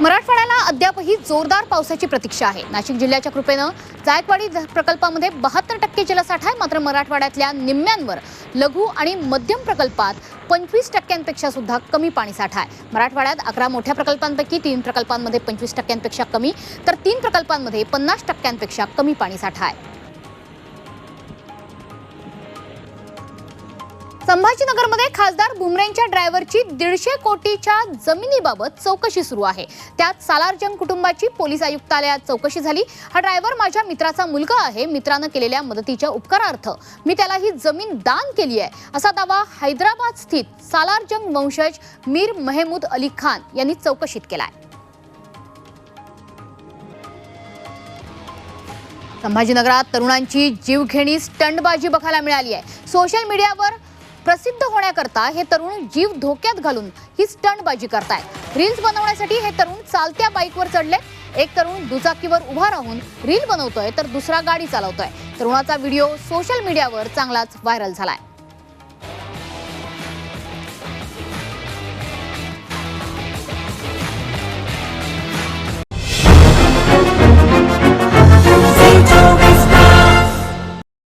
मराठवाड्याला अद्यापही जोरदार पावसाची प्रतीक्षा आहे. नाशिक जिल्ह्याच्या कृपेनं जायकवाडी प्रकल्पामध्ये बहात्तर टक्के जलसाठा आहे. मात्र मराठवाड्यातल्या निम्म्यांवर लघु आणि मध्यम प्रकल्पात पंचवीस टक्क्यांपेक्षा सुद्धा कमी पाणीसाठा आहे. मराठवाड्यात अकरा मोठ्या प्रकल्पांपैकी तीन प्रकल्पांमध्ये पंचवीस टक्क्यांपेक्षा कमी तर तीन प्रकल्पांमध्ये पन्नास टक्क्यांपेक्षा कमी पाणीसाठा आहे. संभाजीनगरमध्ये खासदार बुमरेंच्या ड्रायव्हरची दीडशे कोटीच्या जमिनीबाबत चौकशी सुरू आहे. त्यात सालारजंग कुटुंबाची पोलीस आयुक्तालयात चौकशी झाली. हा ड्रायव्हर माझ्या मित्राचा मुलगा आहे. मित्रानं केलेल्या मदतीच्या उपकारार्थ मी त्याला ही जमीन दान केली आहे असा दावा हैदराबाद स्थित सालारजंग वंशज मीर महेमूद अली खान यांनी चौकशीत केला आहे संभाजीनगरात तरुणांची जीवघेणी स्टंटबाजी बघायला मिळाली आहे. सोशल मीडियावर प्रसिद्ध होण्याकरता हे तरुण जीव धोक्यात घालून ही स्टंटबाजी करतायत. रील्स बनवण्यासाठी हे तरुण चालत्या बाईकवर चढले. एक तरुण दुचाकीवर उभा राहून रील बनवतोय तर दुसरा गाडी चालवतोय. तरुणाचा व्हिडिओ सोशल मीडियावर चांगलाच व्हायरल झालाय.